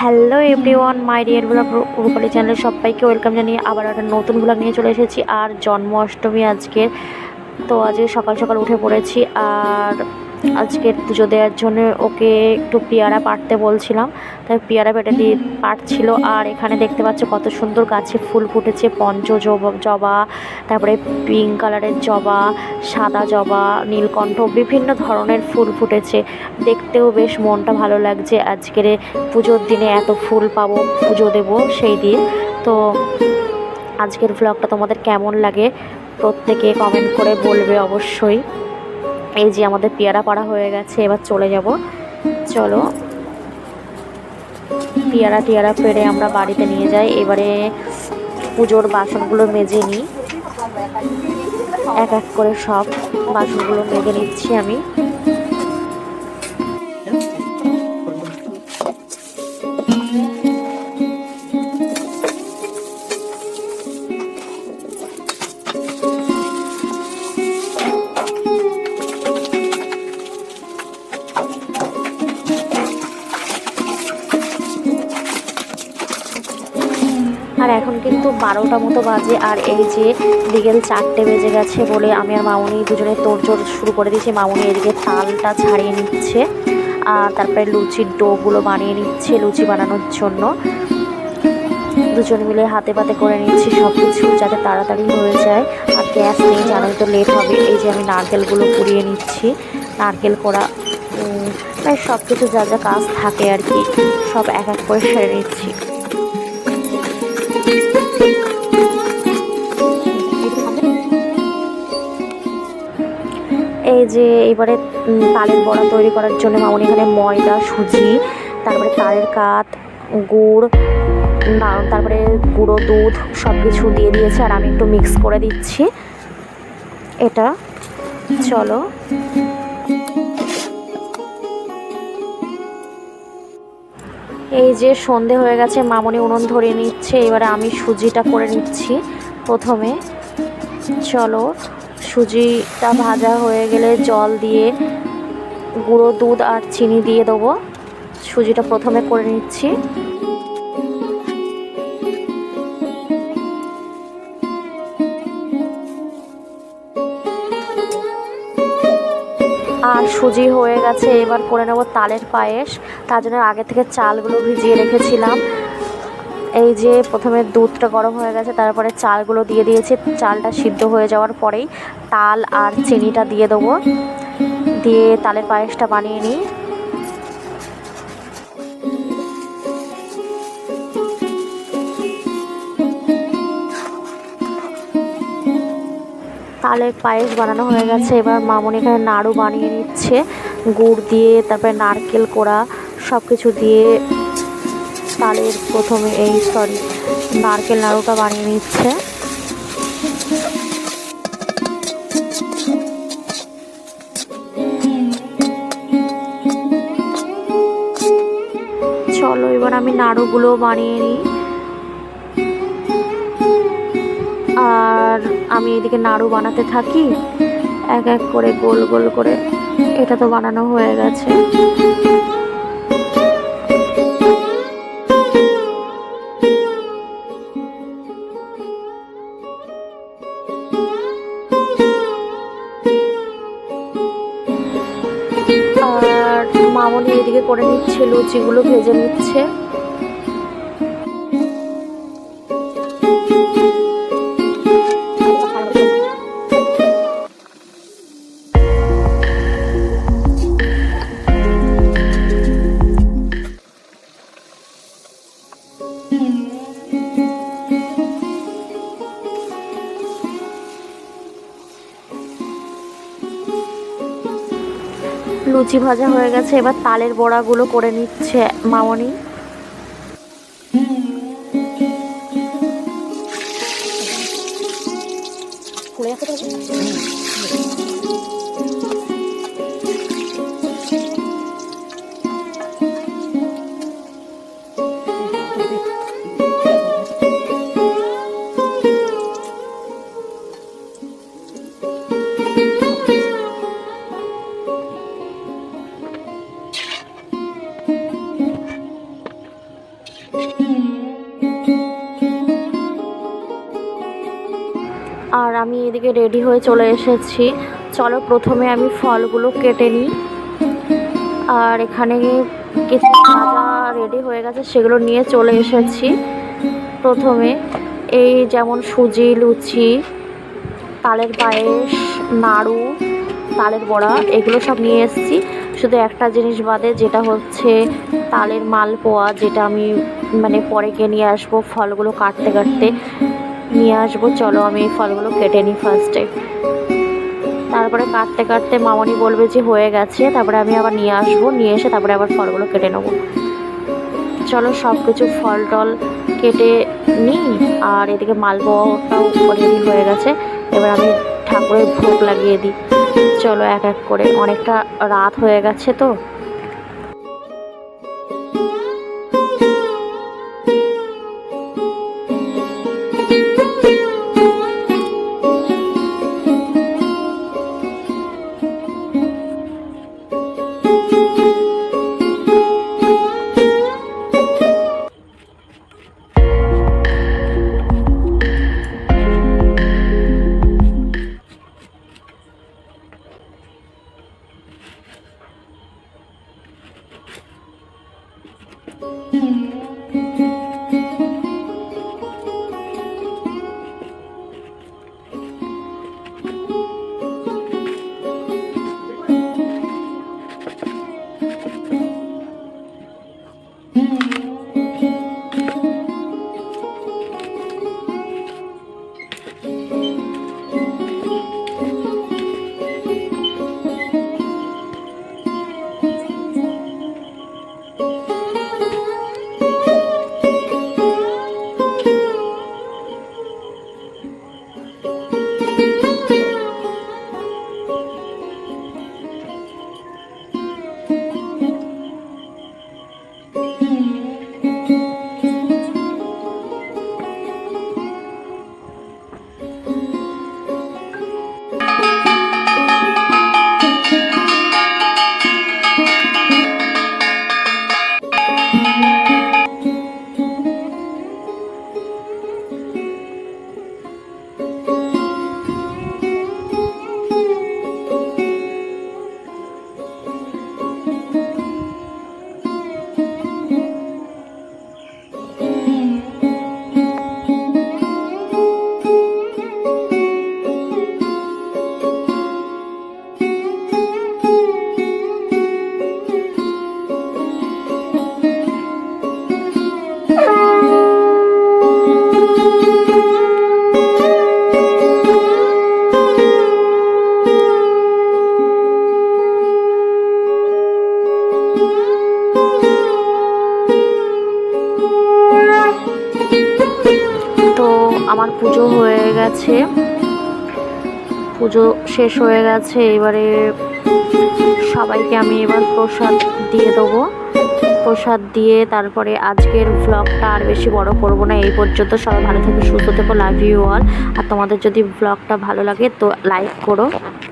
Hello everyone, my dear blog Rupali channel সবাইকে welcome জানিয়ে আবার একটা নতুন ব্লগ নিয়ে চলে এসেছি। আর জন্মাষ্টমী আজকের, তো আজকে সকাল সকাল উঠে পড়েছি। আর আজকের পুজো দেওয়ার জন্য ওকে একটু পেয়ারা পাড়তে বলছিলাম। তাই পেয়ারা পেটে দিয়ে পাড়ছিল। আর এখানে দেখতে পাচ্ছ কত সুন্দর গাছে ফুল ফুটেছে। পঞ্চ জবা- জবা, তারপরে পিঙ্ক কালারের জবা, সাদা জবা, নীলকণ্ঠ, বিভিন্ন ধরনের ফুল ফুটেছে। দেখতেও বেশ মনটা ভালো লাগছে। আজকের পুজোর দিনে এত ফুল পাবো, পুজো দেবো সেই দিন। তো আজকের ব্লগটা তোমাদের কেমন লাগে, প্রত্যেকে কমেন্ট করে বলবে অবশ্যই। এই যে আমাদের পেয়ারা পাড়া হয়ে গেছে, এবার চলে যাব। চলো। পেয়ারা টিয়ারা পেরে আমরা বাড়িতে নিয়ে যাই। এবারে পুজোর বাসনগুলো মেজে নিই। এক এক করে সব বাসনগুলো মেজে নিচ্ছি আমি। বারোটা মতো বাজে আর এই যে বিকেল চারটে বেজে গেছে বলে আমি আর মামুনি দুজনে তোড়জোড় শুরু করে দিয়েছি। মামুনি এদিকে তালটা ছাড়িয়ে নিচ্ছে আর তারপরে লুচির ডোগুলো বানিয়ে নিচ্ছে লুচি বানানোর জন্য। দুজন মিলে হাতে পাতে করে নিচ্ছি সব কিছু যাতে তাড়াতাড়ি হয়ে যায়। আর গ্যাস নেই, জানোই তো লেট হবে। এই যে আমি নারকেলগুলো পুড়িয়ে নিচ্ছি। নারকেল করা প্রায় সব কিছু যা যা কাজ থাকে আর কি, সব এক এক করে সেরে নিচ্ছি। এই যে এবারে তালের বড়া তৈরি করার জন্য মামনি এখানে ময়দা, সুজি, তারপরে তালের কাত, গুড় তারপরে গুঁড়ো দুধ সব কিছু দিয়ে দিয়েছে আর আমি একটু মিক্স করে দিচ্ছি। এটা চলো। এই যে সন্ধে হয়ে গেছে, মামনি উনুন ধরিয়ে নিচ্ছে, এবারে আমি সুজিটা করে নিচ্ছি প্রথমে। চলো সুজিটা ভাজা হয়ে গেলে জল দিয়ে গুঁড়ো দুধ আর চিনি দিয়ে দেবো। সুজিটা প্রথমে করে নিচ্ছি। আর সুজি হয়ে গেছে, এবার করে নেব তালের পায়েস। তার জন্য আগে থেকে চালগুলো ভিজিয়ে রেখেছিলাম। এই যে প্রথমে দুধটা গরম হয়ে গেছে, তারপরে চালগুলো দিয়ে দিয়েছি। চালটা সিদ্ধ হয়ে যাওয়ার পরেই তাল আর চিনিটা দিয়ে দেবো। দিয়ে তালের পায়েসটা বানিয়ে নিই। তালের পায়েস বানানো হয়ে গেছে। এবার মামনি এখানে নাড়ু বানিয়ে নিচ্ছে। গুড় দিয়ে, তারপরে নারকেল কোড়া সব কিছু দিয়ে তালের প্রথমে এই সরি নারকেল নাড়ুটা বানিয়ে নিচ্ছে। চলো, এবার আমি নাড়ুগুলো বানিয়ে নিই। আর আমি এদিকে নাড়ু বানাতে থাকি। এক এক করে গোল গোল করে। এটা তো বানানো হয়ে গেছে। করে নিচ্ছে লুচিগুলো ভেজে নিচ্ছে। লুচি ভাজা হয়ে গেছে এবার তালের বড়াগুলো করে নিচ্ছে মামনি। এদিকে রেডি হয়ে চলে এসেছি। চলো প্রথমে আমি ফলগুলো কেটে নিই। আর এখানে কিছু ভাজা রেডি হয়ে গেছে, সেগুলো নিয়ে চলে এসেছি। প্রথমে এই যেমন সুজি, লুচি, তালের পায়েস, নাড়ু, তালের বড়া, এগুলো সব নিয়ে এসেছি। শুধু একটা জিনিস বাদে, যেটা হচ্ছে তালের মালপোয়া, যেটা আমি মানে পরে গিয়ে নিয়ে আসব ফলগুলো কাটতে কাটতে। নিয়ে আসব, চলো আমি এই ফলগুলো কেটে নিই ফার্স্টে তারপরে কাটতে কাটতে মামনি বলবে যে হয়ে গেছে, তারপরে আমি আবার নিয়ে আসব, নিয়ে এসে তারপরে আবার ফলগুলো কেটে নেব। চলো সব কিছু ফল টল কেটে নিই, আর এদিকে মালপোয়াটাও রেডি হয়ে গেছে। এবার আমি ঠাকুরের ভোগ লাগিয়ে দিই। চলো এক এক করে, অনেকটা রাত হয়ে গেছে তো। Mm-hmm. পুজো হয়ে গেছে। পুজো শেষ হয়ে গেছে, এবারে সবাইকে আমি এবার প্রসাদ দিয়ে দেবো। প্রসাদ দিয়ে তারপরে আজকের ব্লগটা আর বেশি বড় করব না, এই পর্যন্ত। সবাই ভালো থেকে, সুস্থ থেকো লাভ ইউ অল আর তোমাদের যদি ভ্লগটা ভালো লাগে তো লাইক করো।